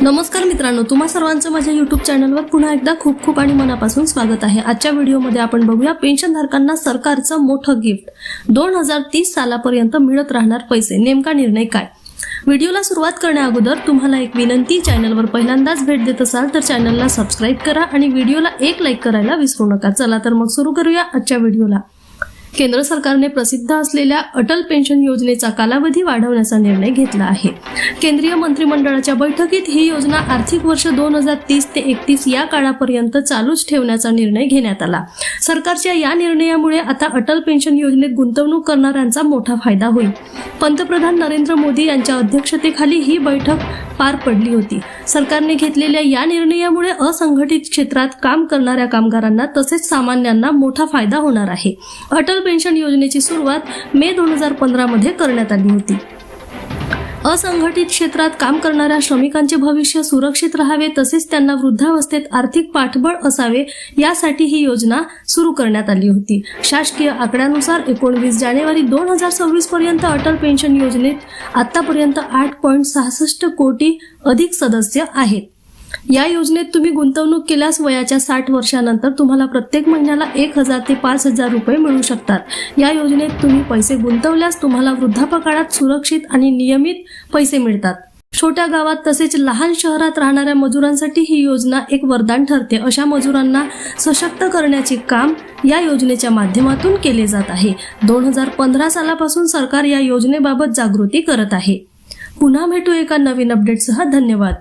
नमस्कार मित्रांनो तुम्हा सर्वांचं माझ्या युट्यूब चॅनलवर पुन्हा एकदा खूप खूप आणि मनापासून स्वागत आहे. आजच्या व्हिडिओमध्ये आपण बघूया पेन्शनधारकांना सरकारचं मोठं गिफ्ट. दोन हजार तीस सालापर्यंत मिळत राहणार पैसे. नेमका निर्णय काय? व्हिडिओला सुरुवात करण्या अगोदर तुम्हाला एक विनंती चॅनलवर पहिल्यांदाच भेट देत असाल तर चॅनलला सबस्क्राईब करा आणि व्हिडिओला एक लाईक करायला विसरू नका. चला तर मग सुरू करूया आजच्या व्हिडिओला. केंद्र सरकारने प्रसिद्ध असलेल्या अटल पेन्शन योजनेचा कालावधी वाढवण्याचा निर्णय घेतला आहे. केंद्रीय मंत्रिमंडळाच्या बैठकीत ही योजना आर्थिक वर्ष दोन हजार तीस ते एकतीस या काळापर्यंत चालूच ठेवण्याचा निर्णय घेण्यात आला. सरकारच्या या निर्णयामुळे आता अटल पेन्शन योजनेत गुंतवणूक करणाऱ्यांचा मोठा फायदा होईल. पंतप्रधान नरेंद्र मोदी यांच्या अध्यक्षतेखाली ही बैठक पार पडली होती. सरकारने घेतलेल्या या निर्णयामुळे असंघटित क्षेत्रात काम करणाऱ्या कामगारांना तसेच सामान्यांना मोठा फायदा होणार आहे. अटल पेन्शन योजनेची सुरुवात मे दोन हजार पंधरामध्ये करण्यात आली होती. असंघटित क्षेत्रात काम करणाऱ्या श्रमिकांचे भविष्य सुरक्षित राहावे तसेच त्यांना वृद्धावस्थेत आर्थिक पाठबळ असावे यासाठी ही योजना सुरू करण्यात आली होती. शासकीय आकड्यानुसार एकोणवीस जानेवारी दोन हजार सव्वीस पर्यंत अटल पेन्शन योजनेत आतापर्यंत आठ पॉईंट सहासष्ट कोटी अधिक सदस्य आहेत. या योजनेत तुम्ही गुंतवणूक केल्यास वयाच्या साठ वर्षानंतर तुम्हाला प्रत्येक महिन्याला एक हजार ते पाच हजार रुपये मिळू शकतात. या योजनेत तुम्ही पैसे गुंतवल्यास तुम्हाला वृद्धापकाळात सुरक्षित आणि नियमित पैसे मिळतात. छोट्या गावात तसेच लहान शहरात राहणाऱ्या मजुरांसाठी ही योजना एक वरदान ठरते. अशा मजुरांना सशक्त करण्याचे काम या योजनेच्या माध्यमातून केले जात आहे. दोन हजार पंधरा सालापासून सरकार या योजनेबाबत जागृती करत आहे. पुन्हा भेटू एका नवीन अपडेटसह धन्यवाद.